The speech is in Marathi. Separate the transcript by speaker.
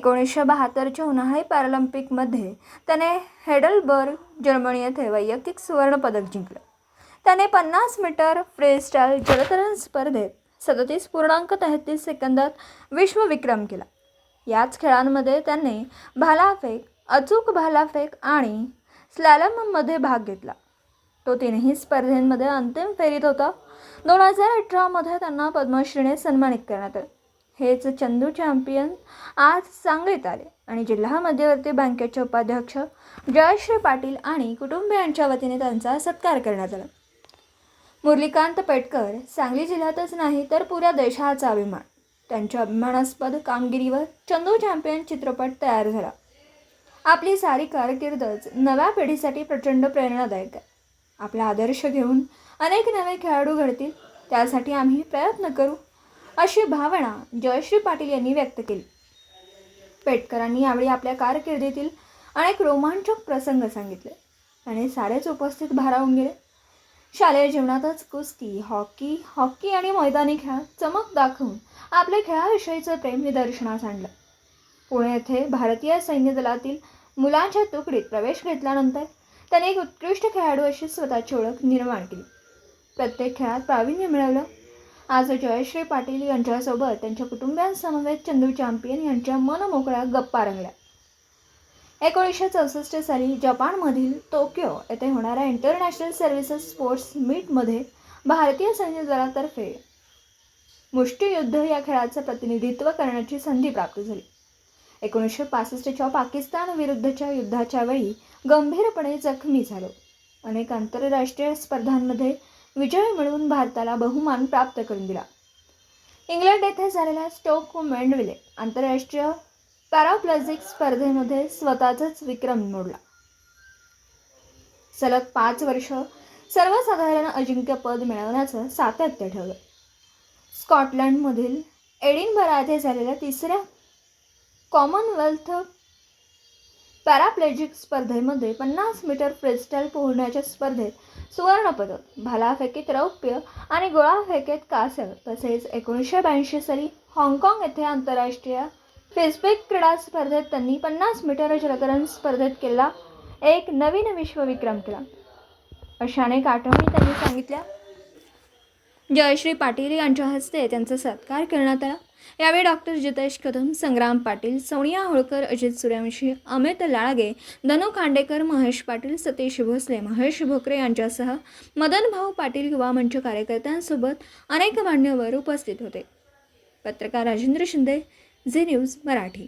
Speaker 1: एकोणीसशे बहात्तरच्या उन्हाळी पॅरालिम्पिकमध्ये त्याने हेडलबर्ग जर्मनी येथे वैयक्तिक सुवर्णपदक जिंकलं. त्याने पन्नास मीटर फ्रीस्टाईल जलतरण स्पर्धेत सदतीस पूर्णांक तेहतीस सेकंदात विश्वविक्रम केला. याच खेळांमध्ये त्याने भालाफेक अचूक भालाफेक आणि स्लॅलममध्ये भाग घेतला. तो तीनही स्पर्धेमध्ये अंतिम फेरीत होता. दोन हजार अठरामध्ये त्यांना पद्मश्रीने सन्मानित करण्यात आले. हेच चंदू चॅम्पियन आज सांगलीत आले. आणि जिल्हा मध्यवर्ती बँकेचे उपाध्यक्ष जयश्री पाटील आणि कुटुंबियांच्या वतीने त्यांचा सत्कार करण्यात आला. मुरलीकांत पेटकर सांगली जिल्ह्यातच नाही तर पुऱ्या देशाचा अभिमान. त्यांच्या अभिमानास्पद कामगिरीवर चंदू चॅम्पियन चित्रपट तयार झाला. आपली सारी कारकीर्दच नव्या पिढीसाठी प्रचंड प्रेरणादायक आहे. आपला आदर्श घेऊन अनेक नवे खेळाडू घडतील त्यासाठी आम्ही प्रयत्न करू अशी भावना जयश्री पाटील यांनी व्यक्त केली. पेटकरांनी यावेळी आपल्या कारकिर्दीतील अनेक रोमांचक प्रसंग सांगितले आणि सारेच उपस्थित भारावून गेले. शालेय जीवनातच कुस्ती हॉकी हॉकी आणि मैदानी खेळात चमक दाखवून आपल्या खेळाविषयीचं प्रेम निदर्शनास आणलं. पुणे येथे भारतीय सैन्य दलातील मुलांच्या तुकडीत प्रवेश घेतल्यानंतर त्याने एक उत्कृष्ट खेळाडू अशी स्वतःची ओळख निर्माण केली. प्रत्येक खेळात प्रावीण्य मिळवलं आज जयश्री पाटील यांच्यासोबत त्यांच्या कुटुंबियांसमवेत चंदू चॅम्पियन यांच्या मनमोकळ्या गप्पा रंगल्या. एकोणीसशे चौसष्ट साली जपानमधील टोकियो येथे होणाऱ्या इंटरनॅशनल सर्व्हिसेस स्पोर्ट्स मीटमध्ये भारतीय सैन्य दलातर्फे मुष्टियुद्ध या खेळाचं प्रतिनिधित्व करण्याची संधी प्राप्त झाली. एकोणीसशे पासष्टच्या पाकिस्तान विरुद्धच्या युद्धाच्या वेळी गंभीरपणे जखमी झालो. अनेक आंतरराष्ट्रीय स्पर्धांमध्ये विजय मिळवून भारताला बहुमान प्राप्त करून दिला. इंग्लंड येथे झालेल्या स्टोक मेंडविले आंतरराष्ट्रीय पॅराप्लेझिक स्पर्धेमध्ये स्वतःचाच विक्रम मोडला सलग पाच वर्ष सर्वसाधारण अजिंक्यपद मिळवण्याचं सातत्य ठेवलं. स्कॉटलंडमधील एडिनबरा येथे झालेल्या तिसऱ्या कॉमनवेल्थ पॅराप्लेजिक स्पर्धेमध्ये पन्नास मीटर फ्रीस्टाईल पोहण्याच्या स्पर्धेत सुवर्णपदक भालाफेकीत रौप्य आणि गोळाफेकीत कांस्य तसेच एकोणीसशे ब्याऐंशी साली हाँगकाँग येथे आंतरराष्ट्रीय फेसबुक क्रीडा स्पर्धेत त्यांनी पन्नास मीटर जलतरण स्पर्धेत केला एक नवीन विश्वविक्रम केला. अशा अनेक आठवणी त्यांनी सांगितल्या. जयश्री पाटील यांच्या हस्ते त्यांचा सत्कार करण्यात आला. यावेळी डॉक्टर जितेश कदम संग्राम पाटील सोनिया होळकर अजित सूर्यवंशी अमित लाळगे धनु खांडेकर महेश पाटील सतीश भोसले महेश भोकरे यांच्यासह मदन भाऊ पाटील युवा मंच कार्यकर्त्यांसोबत अनेक मान्यवर उपस्थित होते. पत्रकार राजेंद्र शिंदे झी न्यूज मराठी.